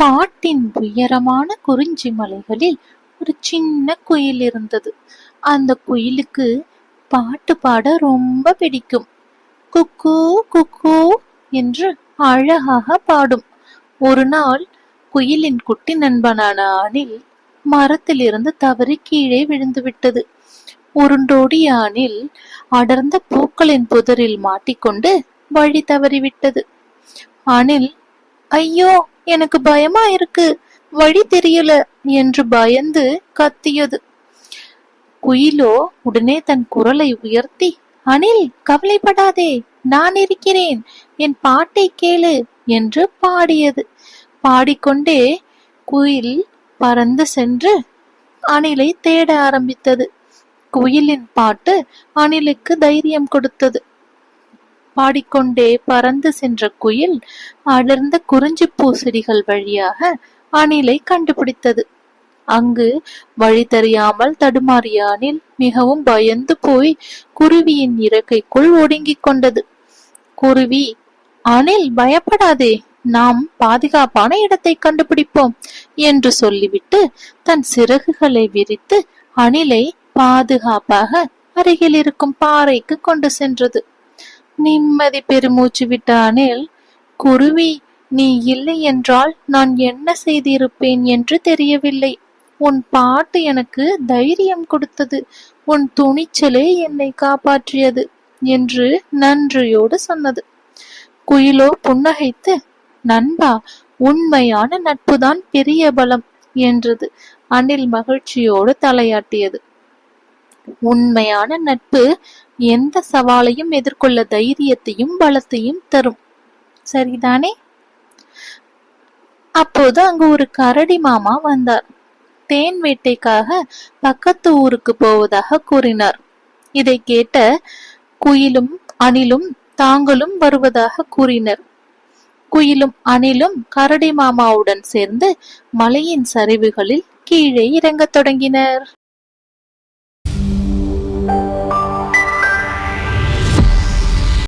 காட்டின் உயரமான குறிஞ்சி மலைகளில் ஒரு சின்ன குயில் இருந்தது. அந்த குயிலுக்கு பாட்டு பாட ரொம்ப பிடிக்கும். குக்கு குக்கு என்று அழகாக பாடும். ஒரு நாள் குயிலின் குட்டி நண்பனான அணில் மரத்திலிருந்து தவறி கீழே விழுந்து விட்டது. உருண்டோடிய அணில் அடர்ந்த பூக்களின் புதரில் மாட்டிக்கொண்டு வழி தவறிவிட்டது. அணில் ஐயோ எனக்கு பயமா இருக்கு. வழி தெரியல என்று பயந்து கத்தியது. குயிலோ உடனே தன் குரலை உயர்த்தி அணில் கவலைப்படாதே நான் இருக்கிறேன். என் பாட்டை கேளு என்று பாடியது. பாடிக்கொண்டே குயில் பறந்து சென்று அணிலை தேட ஆரம்பித்தது. குயிலின் பாட்டு அணிலுக்கு தைரியம் கொடுத்தது. பாடிக்கொண்டே பறந்து சென்ற குயில் அடர்ந்த குறிஞ்சி பூசெடிகள் வழியாக அணிலை கண்டுபிடித்தது. அங்கு வழி தெரியாமல் தடுமாறிய அணில் மிகவும் பயந்து போய் குருவியின் இறக்கைக்குள் ஒடுங்கிக் கொண்டது. குருவி அணில் பயப்படாதே நாம் பாதுகாப்பான இடத்தை கண்டுபிடிப்போம் என்று சொல்லிவிட்டு தன் சிறகுகளை விரித்து அணிலை பாதுகாப்பாக அருகில் இருக்கும் பாறைக்கு கொண்டு சென்றது. நிம்மதி பெருமூச்சு விட்ட அனில் குருவி நீ இல்லை என்றால் நான் என்ன செய்திருப்பேன் என்று தெரியவில்லை. உன் பாட்டு எனக்கு தைரியம் கொடுத்தது. உன் துணிச்சலே என்னை காப்பாற்றியது என்று நன்றியோடு சொன்னது. குயிலோ புன்னகைத்து நண்பா உண்மையான நட்புதான் பெரிய பலம் என்றது. அணில் மகிழ்ச்சியோடு தலையாட்டியது. உண்மையான நட்பு எந்த சவாலையும் எதிர்கொள்ள தைரியத்தையும் பலத்தையும் தரும். சரிதானே? அப்போது அங்கு ஒரு கரடி மாமா வந்தார். தேன் வேட்டைக்காக பக்கத்து ஊருக்கு போவதாக கூறினார். இதை கேட்ட குயிலும் அணிலும் தாங்களும் வருவதாக கூறினர். குயிலும் அணிலும் கரடி மாமாவுடன் சேர்ந்து மலையின் சரிவுகளில் கீழே இறங்கத் தொடங்கினர்.